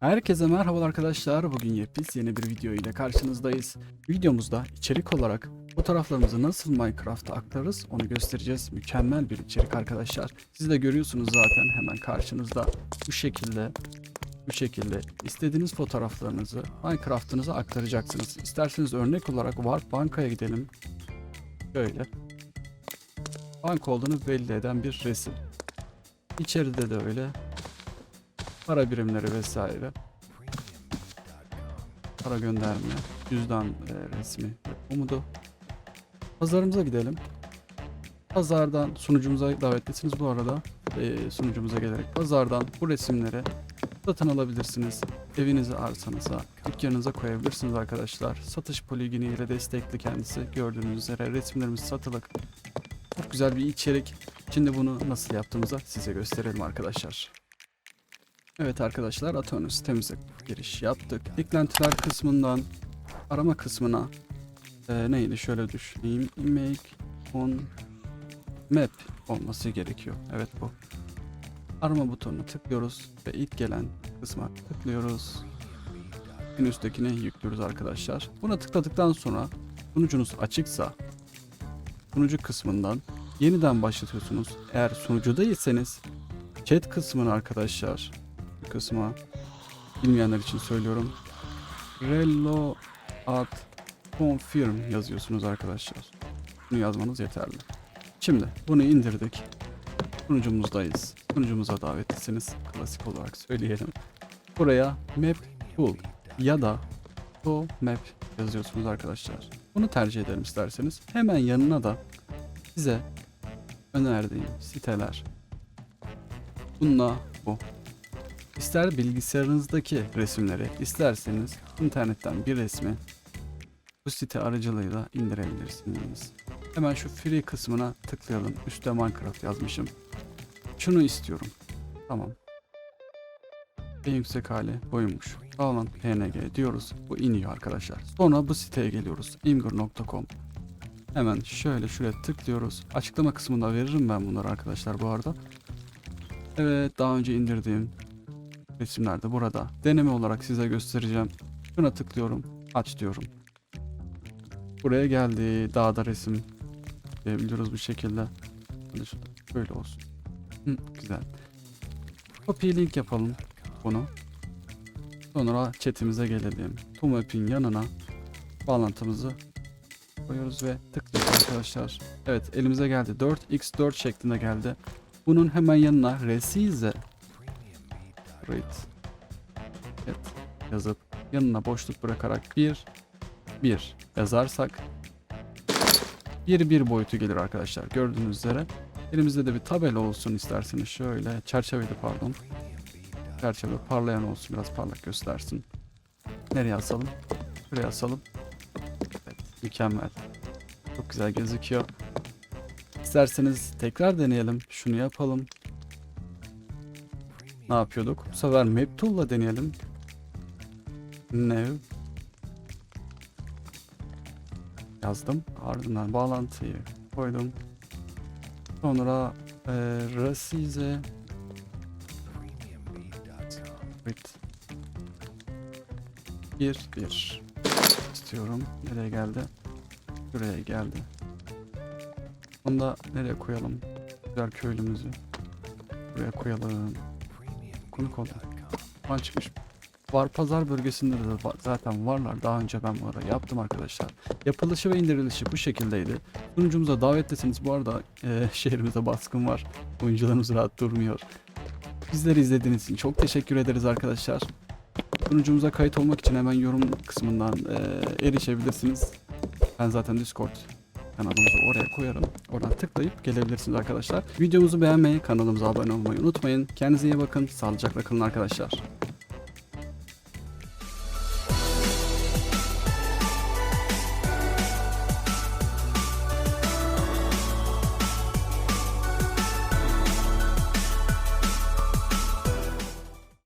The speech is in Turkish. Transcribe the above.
Herkese merhaba arkadaşlar. Bugün yepyeni yeni bir video ile karşınızdayız. Videomuzda içerik olarak fotoğraflarımızı nasıl Minecraft'a aktarırız onu göstereceğiz. Mükemmel bir içerik arkadaşlar. Siz de görüyorsunuz zaten hemen karşınızda bu şekilde bu şekilde istediğiniz fotoğraflarınızı Minecraft'ınıza aktaracaksınız. İsterseniz örnek olarak Warp Banka'ya gidelim. Şöyle. Banka olduğunu belli eden bir resim. İçeride de öyle para birimleri vesaire. Para gönderme, cüzdan e, resmi umudu. Pazarımıza gidelim. Pazardan sunucumuza davetlisiniz bu arada. E, sunucumuza gelerek pazardan bu resimleri satın alabilirsiniz. Evinize, arsanıza, dükkanınıza koyabilirsiniz arkadaşlar. Satış poligini ile destekli kendisi. Gördüğünüz üzere resimlerimiz satılık. Çok güzel bir içerik. Şimdi bunu nasıl yaptığımızı size gösterelim arkadaşlar. Evet arkadaşlar Atonus sitemize giriş yaptık. Eklentiler kısmından arama kısmına e, neydi şöyle düşüneyim. Make on map olması gerekiyor. Evet bu. Arama butonuna tıklıyoruz ve ilk gelen kısma tıklıyoruz. En üsttekine yüklüyoruz arkadaşlar. Buna tıkladıktan sonra sunucunuz açıksa sunucu kısmından yeniden başlatıyorsunuz. Eğer sunucuda iseniz chat kısmını arkadaşlar kısma bilmeyenler için söylüyorum. Rello at confirm yazıyorsunuz arkadaşlar. Bunu yazmanız yeterli. Şimdi bunu indirdik. Sunucumuzdayız. Sunucumuza davetlisiniz. Klasik olarak söyleyelim. Buraya map tool ya da to map yazıyorsunuz arkadaşlar. Bunu tercih edelim isterseniz. Hemen yanına da size önerdiğim siteler bununla bu. İster bilgisayarınızdaki resimleri, isterseniz internetten bir resmi bu site aracılığıyla indirebilirsiniz. Hemen şu free kısmına tıklayalım. Üstte Minecraft yazmışım. Şunu istiyorum. Tamam. En yüksek hali boyunmuş. Bağlan PNG diyoruz. Bu iniyor arkadaşlar. Sonra bu siteye geliyoruz. imgur.com Hemen şöyle şuraya tıklıyoruz. Açıklama kısmında veririm ben bunları arkadaşlar bu arada. Evet daha önce indirdiğim resimler de burada. Deneme olarak size göstereceğim. Şuna tıklıyorum. Aç diyorum. Buraya geldi. Dağda resim diyebiliyoruz bu şekilde. Böyle olsun. Hı, güzel. Copy link yapalım bunu. Sonra chatimize gelelim. Tumap'in yanına bağlantımızı koyuyoruz ve tıklıyoruz arkadaşlar. Evet elimize geldi. 4x4 şeklinde geldi. Bunun hemen yanına resize read evet, yazıp yanına boşluk bırakarak 1 1 yazarsak 1 1 boyutu gelir arkadaşlar gördüğünüz üzere. Elimizde de bir tabela olsun isterseniz şöyle çerçeveli pardon. Çerçeve parlayan olsun biraz parlak göstersin. Nereye asalım? Buraya asalım. Evet, mükemmel. Çok güzel gözüküyor. İsterseniz tekrar deneyelim. Şunu yapalım. Ne yapıyorduk? Bu sefer map tool'la deneyelim. New yazdım. Ardından bağlantıyı koydum. Sonra e, resize with bir bir istiyorum. Nereye geldi? Buraya geldi. Onu da nereye koyalım? Güzel köylümüzü. Buraya koyalım. Konuk oldu. Mal çıkmış. Var pazar bölgesinde de zaten varlar. Daha önce ben bunları yaptım arkadaşlar. Yapılışı ve indirilişi bu şekildeydi. Sunucumuza davetlisiniz. Bu arada e, şehrimizde baskın var. Oyuncularımız rahat durmuyor. Bizleri izlediğiniz için çok teşekkür ederiz arkadaşlar. Sunucumuza kayıt olmak için hemen yorum kısmından e, erişebilirsiniz. Ben zaten Discord kanalımızı oraya koyarım. Oradan tıklayıp gelebilirsiniz arkadaşlar. Videomuzu beğenmeyi, kanalımıza abone olmayı unutmayın. Kendinize iyi bakın. Sağlıcakla kalın arkadaşlar.